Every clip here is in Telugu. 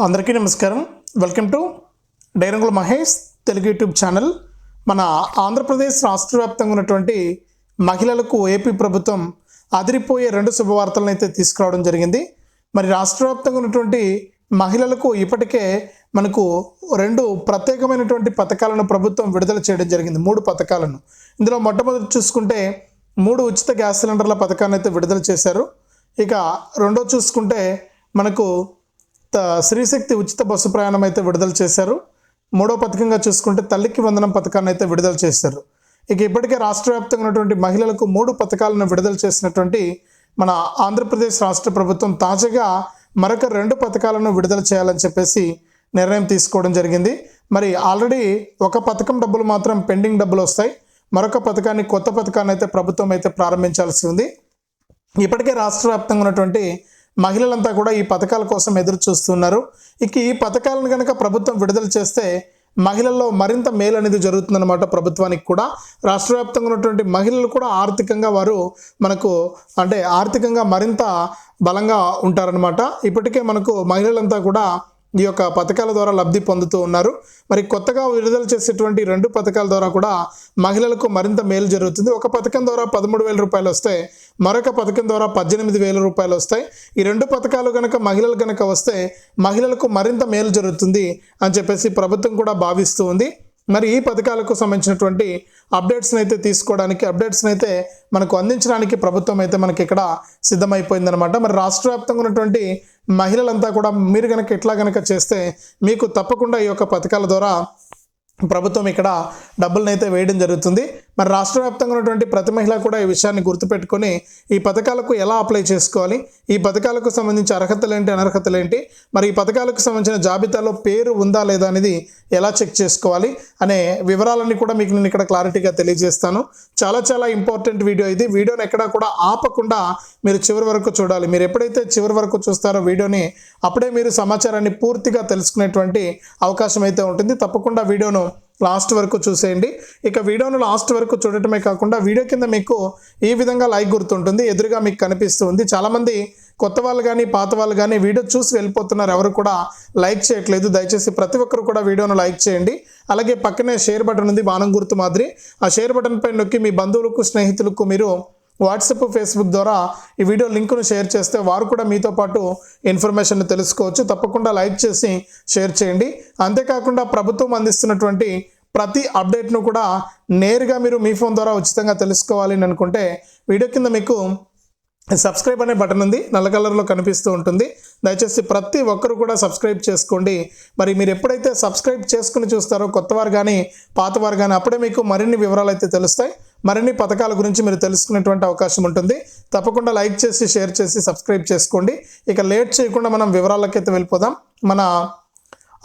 అందరికీ నమస్కారం. వెల్కమ్ టు డైరంగుల మహేష్ తెలుగు యూట్యూబ్ ఛానల్. మన ఆంధ్రప్రదేశ్ రాష్ట్ర వ్యాప్తంగా ఉన్నటువంటి మహిళలకు ఏపీ ప్రభుత్వం అదిరిపోయే రెండు శుభవార్తలను అయితే తీసుకురావడం జరిగింది. మరి రాష్ట్ర వ్యాప్తంగా ఉన్నటువంటి మహిళలకు ఇప్పటికే మనకు రెండు ప్రత్యేకమైనటువంటి పథకాలను ప్రభుత్వం విడుదల చేయడం జరిగింది. మూడు పథకాలను. ఇందులో మొట్టమొదటి చూసుకుంటే మూడు ఉచిత గ్యాస్ సిలిండర్ల పథకాన్ని అయితే విడుదల చేశారు. ఇక రెండో చూసుకుంటే మనకు శ్రీశక్తి ఉచిత బస్సు ప్రయాణం అయితే విడుదల చేశారు. మూడో పథకంగా చూసుకుంటే తల్లికి వందనం పథకాన్ని అయితే విడుదల చేశారు. ఇక ఇప్పటికే రాష్ట్ర వ్యాప్తంగా ఉన్నటువంటి మహిళలకు మూడు పథకాలను విడుదల చేసినటువంటి మన ఆంధ్రప్రదేశ్ రాష్ట్ర ప్రభుత్వం తాజాగా మరొక రెండు పథకాలను విడుదల చేయాలని చెప్పేసి నిర్ణయం తీసుకోవడం జరిగింది. మరి ఆల్రెడీ ఒక పథకం డబ్బులు మాత్రం పెండింగ్ డబ్బులు వస్తాయి. మరొక పథకాన్ని కొత్త పథకాన్ని అయితే ప్రభుత్వం అయితే ప్రారంభించాల్సి ఉంది. ఇప్పటికే రాష్ట్ర వ్యాప్తంగా ఉన్నటువంటి మహిళలంతా కూడా ఈ పథకాల కోసం ఎదురు చూస్తున్నారు ఇక ఈ పథకాలను కనుక ప్రభుత్వం విడుదల చేస్తే మహిళల్లో మరింత మేలు అనేది జరుగుతుందన్నమాట ప్రభుత్వానికి కూడా. రాష్ట్ర వ్యాప్తంగా ఉన్నటువంటి మహిళలు కూడా ఆర్థికంగా వారు మనకు అంటే ఆర్థికంగా మరింత బలంగా ఉంటారనమాట ఇప్పటికే మనకు మహిళలంతా కూడా ఈ యొక్క పథకాల ద్వారా లబ్ధి పొందుతూ ఉన్నారు. మరి కొత్తగా విడుదల చేసేటువంటి రెండు పథకాల ద్వారా కూడా మహిళలకు మరింత మేలు జరుగుతుంది. ఒక పథకం ద్వారా పదమూడు వేల రూపాయలు వస్తే మరొక పథకం ద్వారా పద్దెనిమిది వేల రూపాయలు వస్తాయి ఈ రెండు పథకాలు కనుక మహిళలు కనుక వస్తే మహిళలకు మరింత మేలు జరుగుతుంది అని చెప్పేసి ప్రభుత్వం కూడా భావిస్తూ ఉంది. మరి ఈ పథకాలకు సంబంధించినటువంటి అప్డేట్స్ని అయితే తీసుకోవడానికి అప్డేట్స్ని అయితే మనకు అందించడానికి ప్రభుత్వం అయితే మనకి ఇక్కడ సిద్ధమైపోయిందనమాట మరి రాష్ట్ర వ్యాప్తంగా ఉన్నటువంటి మహిళలంతా కూడా మీరు కనుక ఎట్లా కనుక చేస్తే మీకు తప్పకుండా ఈ యొక్క పథకాల ద్వారా ప్రభుత్వం ఇక్కడ డబ్బులను అయితే వేయడం జరుగుతుంది. మరి రాష్ట్ర వ్యాప్తంగా ఉన్నటువంటి ప్రతి మహిళ కూడా ఈ విషయాన్ని గుర్తుపెట్టుకొని ఈ పథకాలకు ఎలా అప్లై చేసుకోవాలి? ఈ పథకాలకు సంబంధించి అర్హతలు ఏంటి అనర్హతలు ఏంటి? మరి ఈ పథకాలకు సంబంధించిన జాబితాలో పేరు ఉందా లేదా అనేది ఎలా చెక్ చేసుకోవాలి? అనే వివరాలన్నీ కూడా మీకు నేను ఇక్కడ క్లారిటీగా తెలియజేస్తాను. చాలా చాలా ఇంపార్టెంట్ వీడియో ఇది. వీడియోని ఎక్కడా కూడా ఆపకుండా మీరు చివరి వరకు చూడాలి. మీరు ఎప్పుడైతే చివరి వరకు చూస్తారో వీడియోని అప్పుడే మీరు సమాచారాన్ని పూర్తిగా తెలుసుకునేటువంటి అవకాశం అయితే ఉంటుంది. తప్పకుండా వీడియోను లాస్ట్ వరకు చూసేయండి. ఇక వీడియోను లాస్ట్ వరకు చూడటమే కాకుండా వీడియో కింద మీకు ఈ విధంగా లైక్ గుర్తుంటుంది ఎదురుగా మీకు కనిపిస్తుంది చాలామంది కొత్త వాళ్ళు కానీ పాత వాళ్ళు కానీ వీడియో చూసి వెళ్ళిపోతున్నారు. ఎవరు కూడా లైక్ చేయట్లేదు. దయచేసి ప్రతి ఒక్కరు కూడా వీడియోను లైక్ చేయండి. అలాగే పక్కనే షేర్ బటన్ ఉంది బాణం గుర్తు మాదిరి. ఆ షేర్ బటన్ పై నొక్కి మీ బంధువులకు స్నేహితులకు మీరు వాట్సాప్ ఫేస్బుక్ ద్వారా ఈ వీడియో లింకును షేర్ చేస్తే వారు కూడా మీతో పాటు ఇన్ఫర్మేషన్ తెలుసుకోవచ్చు. తప్పకుండా లైక్ చేసి షేర్ చేయండి. అంతేకాకుండా ప్రభుత్వం అందిస్తున్నటువంటి ప్రతి అప్డేట్ను కూడా నేరుగా మీరు మీ ఫోన్ ద్వారా ఉచితంగా తెలుసుకోవాలి అని అనుకుంటే వీడియో కింద మీకు సబ్స్క్రైబ్ అనే బటన్ ఉంది. నల్ల కలర్లో కనిపిస్తూ ఉంటుంది. దయచేసి ప్రతి ఒక్కరు కూడా సబ్స్క్రైబ్ చేసుకోండి. మరి మీరు ఎప్పుడైతే సబ్స్క్రైబ్ చేసుకుని చూస్తారో కొత్తవారు కానీ పాతవారు కానీ అప్పుడే మీకు మరిన్ని వివరాలు అయితే తెలుస్తాయి. మరిన్ని పథకాల గురించి మీరు తెలుసుకునేటువంటి అవకాశం ఉంటుంది. తప్పకుండా లైక్ చేసి షేర్ చేసి సబ్స్క్రైబ్ చేసుకోండి. ఇక లేట్ చేయకుండా మనం వివరాలకైతే వెళ్ళిపోదాం. మన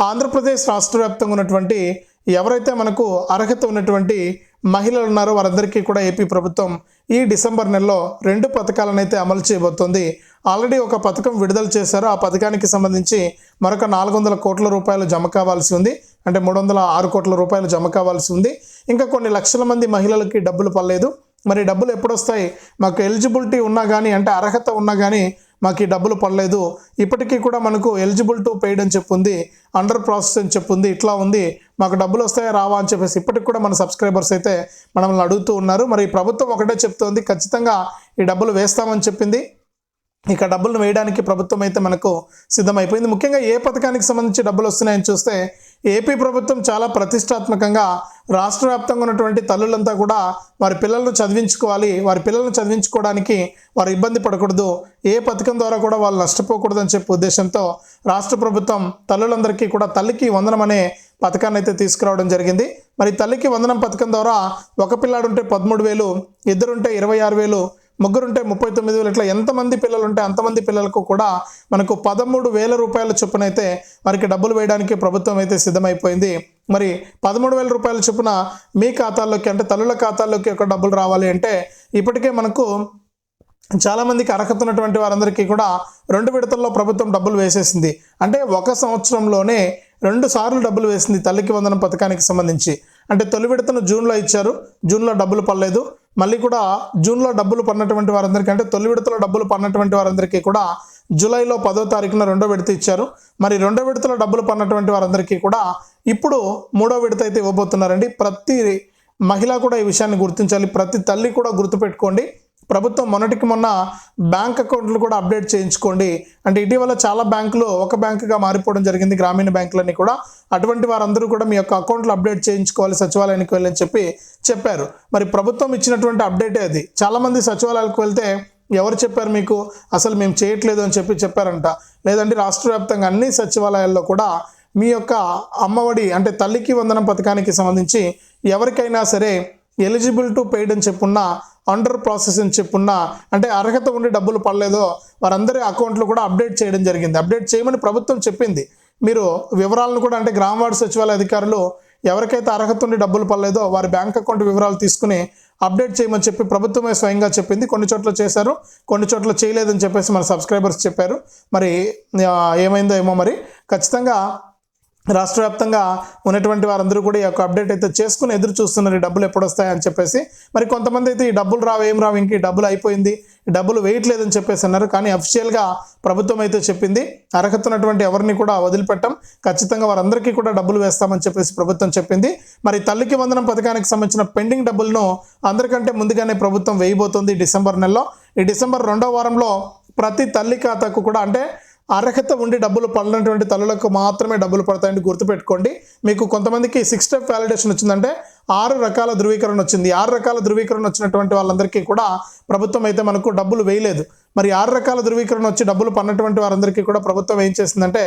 ఆంధ్రప్రదేశ్ రాష్ట్ర వ్యాప్తంగా ఉన్నటువంటి ఎవరైతే మనకు అర్హత ఉన్నటువంటి మహిళలు ఉన్నారో వారందరికీ కూడా ఏపీ ప్రభుత్వం ఈ డిసెంబర్ నెలలో రెండు పథకాలను అయితే అమలు చేయబోతోంది. ఆల్రెడీ ఒక పథకం విడుదల చేశారు. ఆ పథకానికి సంబంధించి మరొక నాలుగు వందల కోట్ల రూపాయలు జమ కావాల్సి ఉంది. అంటే మూడు వందల ఆరు కోట్ల రూపాయలు జమ కావాల్సి ఉంది. ఇంకా కొన్ని లక్షల మంది మహిళలకి డబ్బులు పడలేదు. మరి డబ్బులు ఎప్పుడొస్తాయి? మాకు ఎలిజిబిలిటీ ఉన్నా కానీ అంటే అర్హత ఉన్నా కానీ మాకు ఈ డబ్బులు పడలేదు. ఇప్పటికీ కూడా మనకు ఎలిజిబుల్ టు పెయిడ్ అని చెప్పుంది. అండర్ ప్రాసెస్ అని చెప్పుంది. ఇట్లా ఉంది. మాకు డబ్బులు వస్తాయా? రావా? అని చెప్పేసి ఇప్పటికి కూడా మన సబ్స్క్రైబర్స్ అయితే మనల్ని అడుగుతూ ఉన్నారు. మరి ప్రభుత్వం ఒకటే చెప్తోంది. ఖచ్చితంగా ఈ డబ్బులు వేస్తామని చెప్పింది. ఇక డబ్బులు వేయడానికి ప్రభుత్వం అయితే మనకు సిద్ధమైపోయింది. ముఖ్యంగా ఏ పథకానికి సంబంధించి డబ్బులు వస్తున్నాయని చూస్తే ఏపీ ప్రభుత్వం చాలా ప్రతిష్టాత్మకంగా రాష్ట్ర వ్యాప్తంగా ఉన్నటువంటి తల్లులంతా కూడా వారి పిల్లలను చదివించుకోవాలి వారి పిల్లలను చదివించుకోవడానికి వారు ఇబ్బంది పడకూడదు ఏ పథకం ద్వారా కూడా వాళ్ళు నష్టపోకూడదు అని చెప్పే ఉద్దేశంతో రాష్ట్ర ప్రభుత్వం తల్లులందరికీ కూడా తల్లికి వందనం అనే పథకాన్ని అయితే తీసుకురావడం జరిగింది. మరి తల్లికి వందనం పథకం ద్వారా ఒక పిల్లాడుంటే పదమూడు వేలు ఇద్దరుంటే ఇరవై ఆరు వేలు ముగ్గురుంటే ముప్పై తొమ్మిది వేలు ఇట్లా ఎంతమంది పిల్లలు ఉంటే అంతమంది పిల్లలకు కూడా మనకు పదమూడు వేల రూపాయల చొప్పున అయితే వారికి డబ్బులు వేయడానికి ప్రభుత్వం అయితే సిద్ధమైపోయింది. మరి పదమూడు వేల రూపాయల చొప్పున మీ ఖాతాల్లోకి అంటే తల్లుల ఖాతాల్లోకి ఒక డబ్బులు రావాలి అంటే ఇప్పటికే మనకు చాలామందికి అర్హత ఉన్నటువంటి వారందరికీ కూడా రెండు విడతల్లో ప్రభుత్వం డబ్బులు వేసేసింది. అంటే ఒక సంవత్సరంలోనే రెండు సార్లు డబ్బులు వేసింది తల్లికి వందనం పథకానికి సంబంధించి. అంటే తొలి విడతను జూన్లో ఇచ్చారు. జూన్లో డబ్బులు పడలేదు. మళ్ళీ కూడా జూన్లో డబ్బులు పడినటువంటి వారందరికీ అంటే తొలి విడతలో డబ్బులు పడినటువంటి వారందరికీ కూడా జూలైలో పదో తారీఖున రెండో విడత ఇచ్చారు. మరి రెండో విడతలో డబ్బులు పడినటువంటి వారందరికీ కూడా ఇప్పుడు మూడో విడత అయితే ఇవ్వబోతున్నారండి. ప్రతి మహిళ కూడా ఈ విషయాన్ని గుర్తించాలి. ప్రతి తల్లి కూడా గుర్తుపెట్టుకోండి. ప్రభుత్వం మొన్నటికి మొన్న బ్యాంక్ అకౌంట్లు కూడా అప్డేట్ చేయించుకోండి. అంటే ఇటీవల చాలా బ్యాంకులు ఒక బ్యాంకుగా మారిపోవడం జరిగింది గ్రామీణ బ్యాంకులన్నీ కూడా. అటువంటి వారందరూ కూడా మీ యొక్క అకౌంట్లు అప్డేట్ చేయించుకోవాలి సచివాలయానికి వెళ్ళని చెప్పి చెప్పారు. మరి ప్రభుత్వం ఇచ్చినటువంటి అప్డేటే అది. చాలామంది సచివాలయాలకు వెళ్తే ఎవరు చెప్పారు మీకు? అసలు మేము చేయట్లేదు అని చెప్పి చెప్పారంట. లేదంటే రాష్ట్ర వ్యాప్తంగా అన్ని సచివాలయాల్లో కూడా మీ యొక్క అమ్మఒడి అంటే తల్లికి వందనం పథకానికి సంబంధించి ఎవరికైనా సరే ఎలిజిబుల్ టు పెయిడ్ అని చెప్పున్నా అండర్ ప్రాసెస్ అని చెప్పున్నా అంటే అర్హత ఉండి డబ్బులు పడలేదో వారందరి అకౌంట్లు కూడా అప్డేట్ చేయడం జరిగింది. అప్డేట్ చేయమని ప్రభుత్వం చెప్పింది. మీరు వివరాలను కూడా అంటే గ్రామ వార్డు సచివాలయ అధికారులు ఎవరికైతే అర్హత ఉండి డబ్బులు పడలేదో వారి బ్యాంక్ అకౌంట్ వివరాలు తీసుకుని అప్డేట్ చేయమని చెప్పి ప్రభుత్వమే స్వయంగా చెప్పింది. కొన్ని చోట్ల చేశారు కొన్ని చోట్ల చేయలేదని చెప్పేసి మన సబ్స్క్రైబర్స్ చెప్పారు. మరి ఏమైందో ఏమో మరి ఖచ్చితంగా రాష్ట్ర వ్యాప్తంగా ఉన్నటువంటి వారందరూ కూడా ఈ యొక్క అప్డేట్ అయితే చేసుకుని ఎదురు చూస్తున్నారు. ఈ డబ్బులు ఎప్పుడు వస్తాయని చెప్పేసి. మరి కొంతమంది అయితే ఈ డబ్బులు రావు ఏం రావు ఇంక ఈ డబ్బులు అయిపోయింది డబ్బులు వేయట్లేదని చెప్పేసి అన్నారు. కానీ అఫిషియల్గా ప్రభుత్వం అయితే చెప్పింది అర్హత ఉన్నటువంటి ఎవరిని కూడా వదిలిపెట్టం. ఖచ్చితంగా వారందరికీ కూడా డబ్బులు వేస్తామని చెప్పేసి ప్రభుత్వం చెప్పింది. మరి తల్లికి వందనం పథకానికి సంబంధించిన పెండింగ్ డబ్బులను అందరికంటే ముందుగానే ప్రభుత్వం వేయబోతోంది డిసెంబర్ నెలలో. ఈ డిసెంబర్ రెండో వారంలో ప్రతి తల్లి ఖాతాకు కూడా అంటే అర్హత ఉండి డబ్బులు పడినటువంటి తల్లులకు మాత్రమే డబ్బులు పడతాయని గుర్తుపెట్టుకోండి. మీకు కొంతమందికి సిక్స్ స్టెప్ వ్యాలిడేషన్ వచ్చిందంటే ఆరు రకాల ధృవీకరణ వచ్చింది. ఆరు రకాల ధృవీకరణ వచ్చినటువంటి వాళ్ళందరికీ కూడా ప్రభుత్వం అయితే మనకు డబ్బులు వేయలేదు. మరి ఆరు రకాల ధృవీకరణ వచ్చి డబ్బులు పడినటువంటి వారందరికీ కూడా ప్రభుత్వం ఏం చేసిందంటే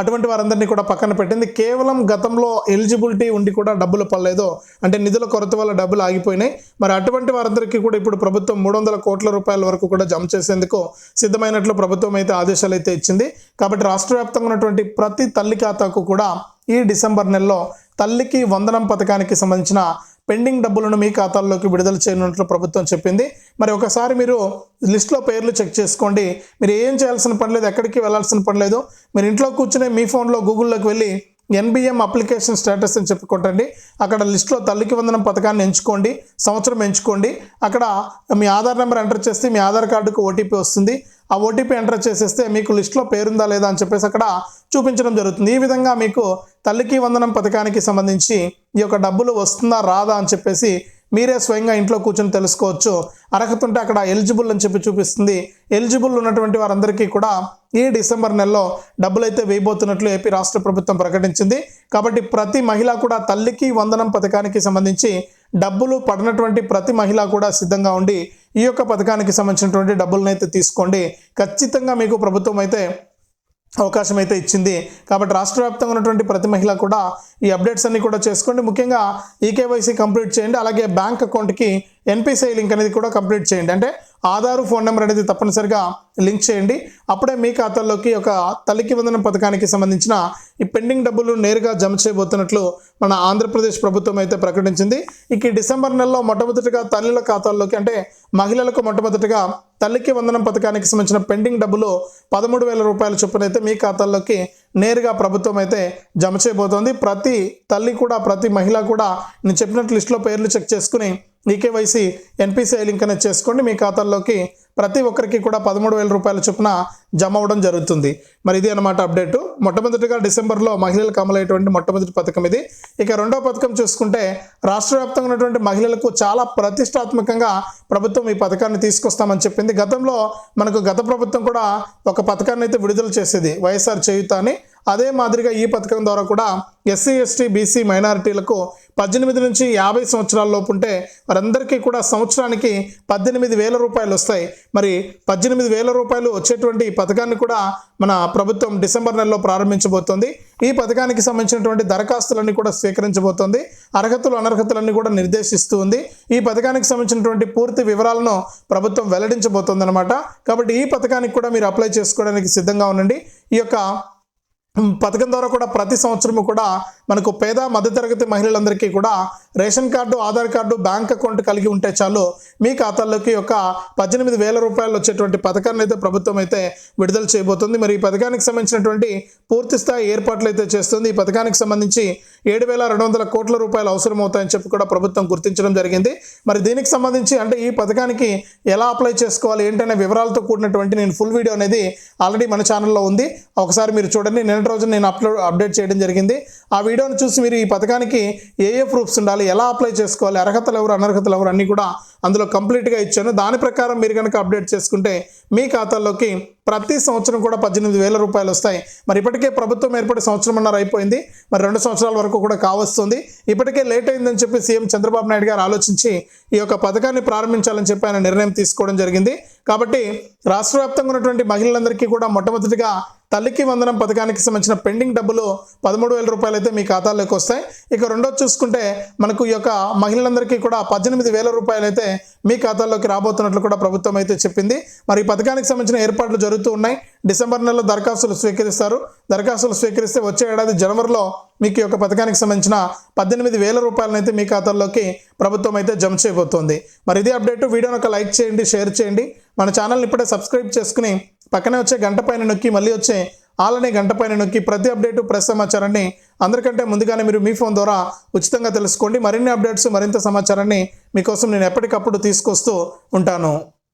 అటువంటి వారందరినీ కూడా పక్కన పెట్టింది. కేవలం గతంలో ఎలిజిబిలిటీ ఉండి కూడా డబ్బులు పడలేదు. అంటే నిధుల కొరత వల్ల డబ్బులు ఆగిపోయినాయి. మరి అటువంటి వారందరికీ కూడా ఇప్పుడు ప్రభుత్వం మూడు వందల కోట్ల రూపాయల వరకు కూడా జమ చేసేందుకు సిద్ధమైనట్లు ప్రభుత్వం అయితే ఆదేశాలు అయితే ఇచ్చింది. కాబట్టి రాష్ట్ర వ్యాప్తంగా ఉన్నటువంటి ప్రతి తల్లి ఖాతాకు కూడా ఈ డిసెంబర్ నెలలో తల్లికి వందనం పథకానికి సంబంధించిన పెండింగ్ డబ్బులను మీ ఖాతాల్లోకి విడుదల చేయనున్నట్లు ప్రభుత్వం చెప్పింది. మరి ఒకసారి మీరు లిస్ట్లో పేర్లు చెక్ చేసుకోండి. మీరు ఏం చేయాల్సిన పని లేదు ఎక్కడికి వెళ్ళాల్సిన పని లేదు. మీరు ఇంట్లో కూర్చునే మీ ఫోన్లో గూగుల్లోకి వెళ్ళి ఎన్బిఎం అప్లికేషన్ స్టేటస్ అని చెప్పుకోండి అక్కడ లిస్ట్లో తల్లికి వందనం పథకాన్ని ఎంచుకోండి సంవత్సరం ఎంచుకోండి. అక్కడ మీ ఆధార్ నెంబర్ ఎంటర్ చేస్తే మీ ఆధార్ కార్డుకు ఓటీపీ వస్తుంది. ఆ ఓటీపీ ఎంటర్ చేసేస్తే మీకు లిస్ట్లో పేరుందా లేదా అని చెప్పేసి అక్కడ చూపించడం జరుగుతుంది. ఈ విధంగా మీకు తల్లికి వందనం పథకానికి సంబంధించి ఈ యొక్క డబ్బులు వస్తుందా రాదా అని చెప్పేసి మీరే స్వయంగా ఇంట్లో కూర్చొని తెలుసుకోవచ్చు. అర్హత ఉంటే అక్కడ ఎలిజిబుల్ అని చెప్పి చూపిస్తుంది. ఎలిజిబుల్ ఉన్నటువంటి వారందరికీ కూడా ఈ డిసెంబర్ నెలలో డబ్బులైతే వేయబోతున్నట్లు ఏపీ రాష్ట్ర ప్రభుత్వం ప్రకటించింది. కాబట్టి ప్రతి మహిళ కూడా తల్లికి వందనం పథకానికి సంబంధించి డబ్బులు పడినటువంటి ప్రతి మహిళ కూడా సిద్ధంగా ఉండి ఈ యొక్క పథకానికి సంబంధించినటువంటి డబ్బులను అయితే తీసుకోండి. ఖచ్చితంగా మీకు ప్రభుత్వం అయితే అవకాశం అయితే ఇచ్చింది. కాబట్టి రాష్ట్ర వ్యాప్తంగా ఉన్నటువంటి ప్రతి మహిళ కూడా ఈ అప్డేట్స్ అన్ని కూడా చేసుకోండి. ముఖ్యంగా ఈకేవైసీ కంప్లీట్ చేయండి. అలాగే బ్యాంక్ అకౌంట్కి ఎన్పిసిఐ లింక్ అనేది కూడా కంప్లీట్ చేయండి. అంటే ఆధారు ఫోన్ నెంబర్ అనేది తప్పనిసరిగా లింక్ చేయండి. అప్పుడే మీ ఖాతాల్లోకి ఒక తల్లికి వందనం పథకానికి సంబంధించిన ఈ పెండింగ్ డబ్బులు నేరుగా జమ చేయబోతున్నట్లు మన ఆంధ్రప్రదేశ్ ప్రభుత్వం అయితే ప్రకటించింది. ఇక డిసెంబర్ నెలలో మొట్టమొదటిగా తల్లుల ఖాతాల్లోకి అంటే మహిళలకు మొట్టమొదటిగా తల్లికి వందనం పథకానికి సంబంధించిన పెండింగ్ డబ్బులు పదమూడు వేల రూపాయల చొప్పున అయితే మీ ఖాతాల్లోకి నేరుగా ప్రభుత్వం అయితే జమ చేయబోతోంది. ప్రతి తల్లి కూడా ప్రతి మహిళ కూడా నేను చెప్పినట్టు లిస్టులో పేర్లు చెక్ చేసుకుని ఈకేవైసీ ఎన్పిసిఐ లింక్ అనేది చేసుకోండి. మీ ఖాతాల్లోకి ప్రతి ఒక్కరికి కూడా పదమూడు వేల రూపాయల చొప్పున జమ అవ్వడం జరుగుతుంది. మరి ఇది అనమాట అప్డేటు. మొట్టమొదటిగా డిసెంబర్లో మహిళలకు అమలైనటువంటి మొట్టమొదటి పథకం ఇది. ఇక రెండో పథకం చూసుకుంటే రాష్ట్ర వ్యాప్తంగా ఉన్నటువంటి మహిళలకు చాలా ప్రతిష్టాత్మకంగా ప్రభుత్వం ఈ పథకాన్ని తీసుకొస్తామని చెప్పింది. గతంలో మనకు గత ప్రభుత్వం కూడా ఒక పథకాన్ని అయితే విడుదల చేసేది వైఎస్ఆర్ చేయుత అని. అదే మాదిరిగా ఈ పథకం ద్వారా కూడా ఎస్సీ ఎస్టీ బీసీ మైనారిటీలకు పద్దెనిమిది నుంచి యాభై సంవత్సరాల లోపు ఉంటే వారందరికీ కూడా సంవత్సరానికి పద్దెనిమిది వేల రూపాయలు వస్తాయి. మరి పద్దెనిమిది వేల రూపాయలు వచ్చేటువంటి ఈ పథకాన్ని కూడా మన ప్రభుత్వం డిసెంబర్ నెలలో ప్రారంభించబోతోంది. ఈ పథకానికి సంబంధించినటువంటి దరఖాస్తులన్నీ కూడా స్వీకరించబోతోంది. అర్హతలు అనర్హతలన్నీ కూడా నిర్దేశిస్తూ ఉంది. ఈ పథకానికి సంబంధించినటువంటి పూర్తి వివరాలను ప్రభుత్వం వెల్లడించబోతోంది అనమాట కాబట్టి ఈ పథకానికి కూడా మీరు అప్లై చేసుకోవడానికి సిద్ధంగా ఉండండి. ఈ యొక్క పథకం ద్వారా కూడా ప్రతి సంవత్సరము కూడా మనకు పేద మధ్యతరగతి మహిళలందరికీ కూడా ration card Aadhaar card bank account కలిగి ఉంటే చాలు మీ ఖాతాల్లోకి ఒక పద్దెనిమిది వేల రూపాయలు వచ్చేటువంటి పథకాన్ని అయితే ప్రభుత్వం అయితే విడుదల చేయబోతుంది. మరి ఈ పథకానికి సంబంధించినటువంటి పూర్తి స్థాయి ఏర్పాట్లు అయితే చేస్తుంది. ఈ పథకానికి సంబంధించి ఏడు వేల రెండు వందల కోట్ల రూపాయలు అవసరం అవుతాయని చెప్పి కూడా ప్రభుత్వం గుర్తించడం జరిగింది. మరి దీనికి సంబంధించి అంటే ఈ పథకానికి ఎలా అప్లై చేసుకోవాలి ఏంటనే వివరాలతో కూడినటువంటి నేను ఫుల్ వీడియో అనేది ఆల్రెడీ మన ఛానల్లో ఉంది. ఒకసారి మీరు చూడండి నిన్నటి రోజు నేను అప్లోడ్ అప్డేట్ చేయడం జరిగింది. ఆ వీడియోని చూసి మీరు ఈ పథకానికి ఏ ఏ ప్రూఫ్స్ ఉండాలి ఎలా అప్లై చేసుకోవాలి అర్హతలు ఎవరు అనర్హతలు ఎవరు అన్నీ కూడా అందులో కంప్లీట్గా ఇచ్చాను. దాని ప్రకారం మీరు కనుక అప్డేట్ చేసుకుంటే మీ ఖాతాల్లోకి ప్రతి సంవత్సరం కూడా పద్దెనిమిది వేల రూపాయలు వస్తాయి. మరి ఇప్పటికే ప్రభుత్వం ఏర్పడి సంవత్సరంన్నర అయిపోయింది. మరి రెండు సంవత్సరాల వరకు కూడా కావస్తుంది. ఇప్పటికే లేట్ అయిందని చెప్పి సీఎం చంద్రబాబు నాయుడు గారు ఆలోచించి ఈ యొక్క పథకాన్ని ప్రారంభించాలని చెప్పి ఆయన నిర్ణయం తీసుకోవడం జరిగింది. కాబట్టి రాష్ట్ర వ్యాప్తంగా ఉన్నటువంటి మహిళలందరికీ కూడా మొట్టమొదటిగా తల్లికి వందనం పథకానికి సంబంధించిన పెండింగ్ డబ్బులు పదమూడు వేల రూపాయలు అయితే మీ ఖాతాలోకి వస్తాయి. ఇక రెండోది చూసుకుంటే మనకు ఈ యొక్క మహిళలందరికీ కూడా పద్దెనిమిది వేల రూపాయలు అయితే మీ ఖాతాల్లోకి రాబోతున్నట్లు కూడా ప్రభుత్వం అయితే చెప్పింది. మరి ఈ పథకానికి సంబంధించిన ఏర్పాట్లు జరుగుతూ ఉన్నాయి. డిసెంబర్ నెలలో దరఖాస్తులు స్వీకరిస్తారు. దరఖాస్తులు స్వీకరిస్తే వచ్చే ఏడాది జనవరిలో మీకు ఈ యొక్క పథకానికి సంబంధించిన పద్దెనిమిది వేల రూపాయలను అయితే మీ ఖాతాల్లోకి ప్రభుత్వం అయితే జమ చేయబోతోంది. మరి ఇదే అప్డేట్. వీడియోని ఒక లైక్ చేయండి షేర్ చేయండి. మన ఛానల్ని ఇప్పుడే సబ్స్క్రైబ్ చేసుకుని పక్కనే వచ్చే గంట పైన నొక్కి మళ్ళీ వచ్చే ఆలనే గంట పైన నొక్కి ప్రతి అప్డేటు ప్రెస్ సమాచారాన్ని అందరికంటే ముందుగానే మీరు మీ ఫోన్ ద్వారా ఉచితంగా తెలుసుకోండి. మరిన్ని అప్డేట్స్ మరింత సమాచారాన్ని మీకోసం నేను ఎప్పటికప్పుడు తీసుకొస్తూ ఉంటాను.